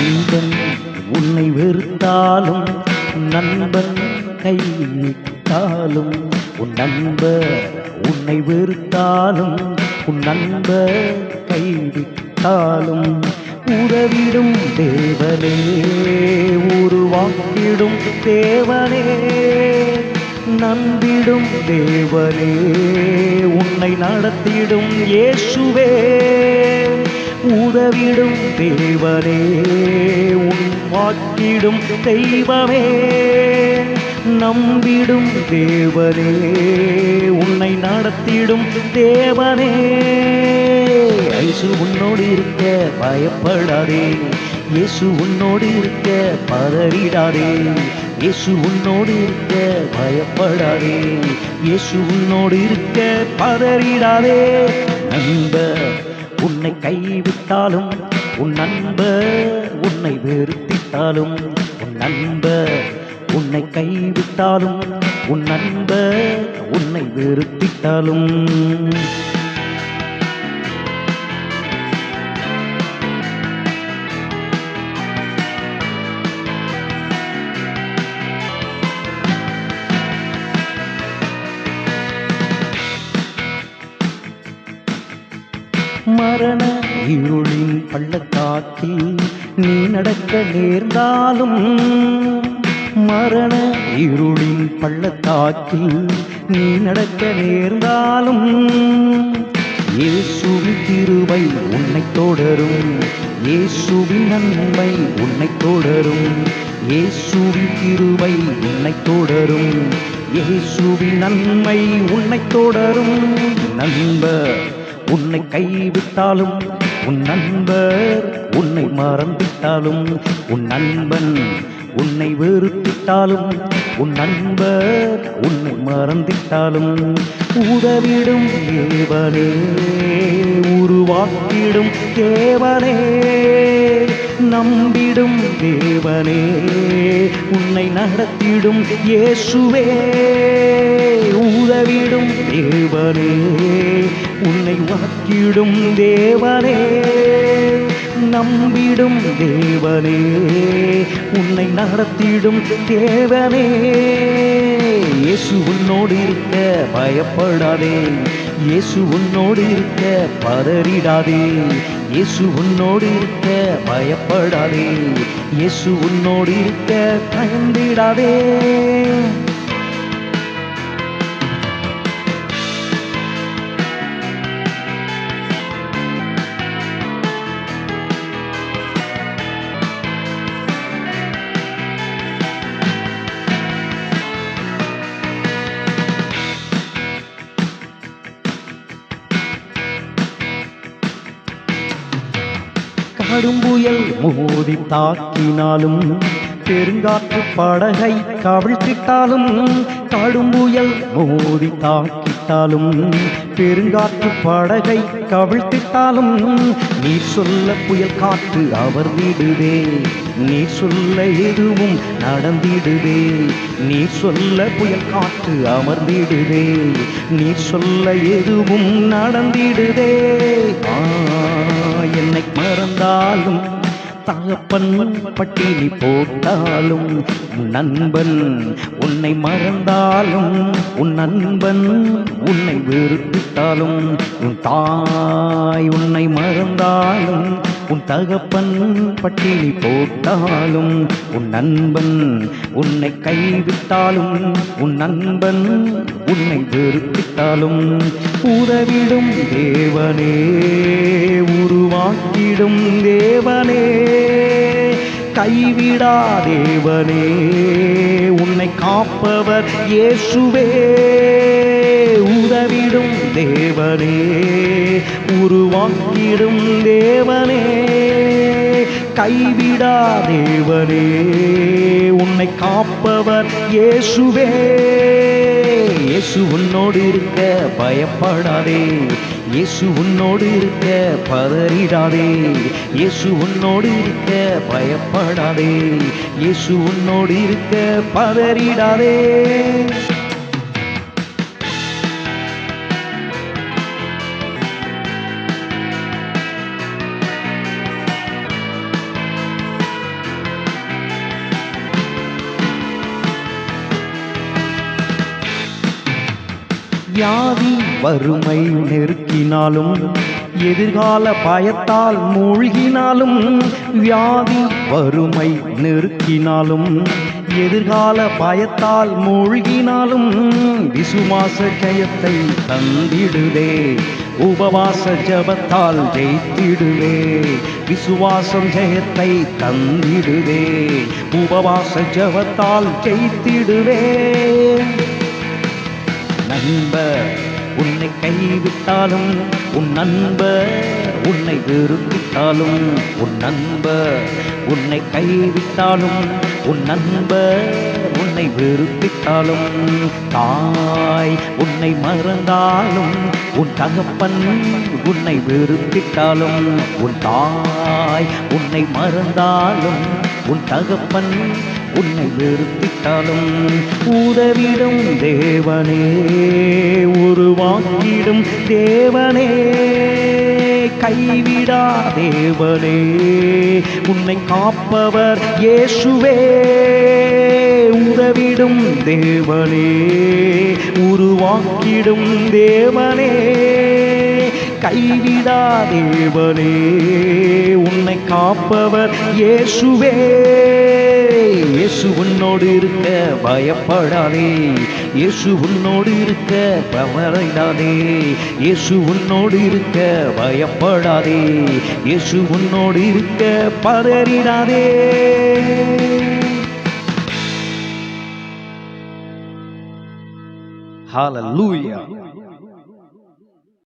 நண்பன் உன்னை வெறுத்தாலும் நண்பன் கை நீட்டாலும் உன் நண்பர் உன்னை வெறுத்தாலும் உன் நண்பர் கைவிட்டாலும் உறவிடும் தேவனே உருவாக்கிடும் தேவனே நம்பிடும் தேவனே உன்னை நடத்திடும் இயேசுவே. உதவிடும் தேவனே உன் வாக்கிடும் தெய்வமே. நம்பிடும் தேவனே உன்னை நடத்திடும் தேவனே. ஐசு உன்னோடு இருக்க பயப்படாதே. இயேசு உன்னோடு இருக்க பதறிடாதே. இயேசு உன்னோடு இருக்க பயப்படாதே. இயேசு உன்னோடு இருக்க பதறிடாதே. நண்பர் உன்னை கைவிட்டாலும் உன் நண்பர் உன்னை வெறுத்திட்டாலும் உன் நண்பர் உன்னை கைவிட்டாலும் உன் நண்பர் உன்னை வெறுத்திட்டாலும். மரண இருளின் பள்ளத்தாக்கில் நீ நடக்க நேர்ந்தாலும் மரண இருளின் பள்ளத்தாக்கில் நீ நடக்க நேர்ந்தாலும் இயேசுவின் திருவை உன்னை தொடரும். இயேசுவின் நன்மை உன்னை தொடரும். இயேசுவின் திருவை உன்னை தொடரும். இயேசுவின் நன்மை உன்னை தொடரும். நண்பர் உன்னை கைவிட்டாலும் உன் நண்பர் உன்னை மறந்திட்டாலும் உன் நண்பன் உன்னை வெறுத்திட்டாலும் உன் நண்பர் உன்னை மறந்திட்டாலும் உதவிடும் தேவனே உருவாக்கிடும் தேவனே. நம்பிடும் தேவனே உன்னை நடத்திடும் இயேசுவே. உதவிடும் தேவனே உன்னை வாக்கிடும் தேவனே. நம்பிடும் தேவனே உன்னை நடத்திடும் தேவனே. இயேசு உன்னோடு இருக்க பயப்படாதே இயேசு உன்னோடு இருக்க பதறிடாதே. இயேசு உன்னோடு இருக்க பயப்படாதே. இயேசு உன்னோடு இருக்க பயந்திடாதே. கடும்புயல் மோதி தாக்கினாலும் பெருங்காற்று படகை கவிழ்த்திட்டாலும் கடும்புயல் மோதி தாக்கிட்டாலும் பெருங்காற்று படகை கவிழ்த்திட்டாலும் நீ சொல்ல புயல் காற்று அவர் விடுதே நீ சொல்ல எதுவும் நடந்திடுதே நீ சொல்ல புயல் காற்று அமர்ந்திடுதே நீ சொல்ல எதுவும் நடந்திடுதே ஆ. என்னை மறந்தாலும் தகப்பன் பட்டினி போட்டாலும் நண்பன் உன்னை மறந்தாலும் உன் நண்பன் உன்னை வெறுப்பித்தாலும் உன் தாய் உன்னை மறந்தாலும் உன் தகப்பன் பட்டினி போட்டாலும் உன் நண்பன் உன்னை கைவிட்டாலும் உன் நண்பன் உன்னை வெறுப்பித்தாலும் உதவிடும் தேவனே உருவாக்கிடும் தேவனே கைவிடா தேவனே உன்னை காப்பவர் இயேசுவே உதவிடும் தேவனே உருவாக்கிடும் தேவனே. கைவிடா தேவனே உன்னை காப்பவர் இயேசுவே. இயேசு உன்னோடு இருக்க பயப்படாதே. இயேசு உன்னோடு இருக்க பதறிடாதே. இயேசு உன்னோடு இருக்க பயப்படாதே. இயேசு உன்னோடு இருக்க பதறிடாதே. வியாதி வறுமை நெருக்கினாலும் எதிர்கால பயத்தால் மூழ்கினாலும் வியாதி வறுமை நெருக்கினாலும் எதிர்கால பயத்தால் மூழ்கினாலும் விசுவாச ஜெயத்தை தந்திடுவே உபவாச ஜபத்தால் ஜெயித்திடுவே விசுவாசம் ஜெயத்தை தந்திடுவே உபவாச ஜபத்தால் ஜெயித்திடுவே. நண்பர் உன்னை கைவிட்டாலும் உன் நண்பர் உன்னை வெறுப்பிட்டாலும் உன் நண்பர் உன்னை கைவிட்டாலும் உன் நண்பர் உன்னை வெறுப்பிட்டாலும் தாய் உன்னை மறந்தாலும் உன் தகப்பன் உன்னை வெறுப்பிட்டாலும் உன் தாய் உன்னை மறந்தாலும் உன் தகப்பன் உன்னை வெறுப்பிட்டாலும் உதவிடும் தேவனே உருவாக்கிடும் தேவனே கைவிடா தேவனே உன்னை கா காப்பவர் இயேசுவே. உதவிடும் தேவனே உருவாக்கிடும் தேவனே. கைவிடா தேவனே உன்னை காப்பவர் இயேசுவே. இயேசு உன்னோடு இருக்க பயப்படாதே. இயேசு உன்னோடு இருக்க பவரைடாதே இயேசு உன்னோடு இருக்க பயப்படாதே. இயேசு உன்னோடு இருக்க பதறிடாதே. ஹalleluya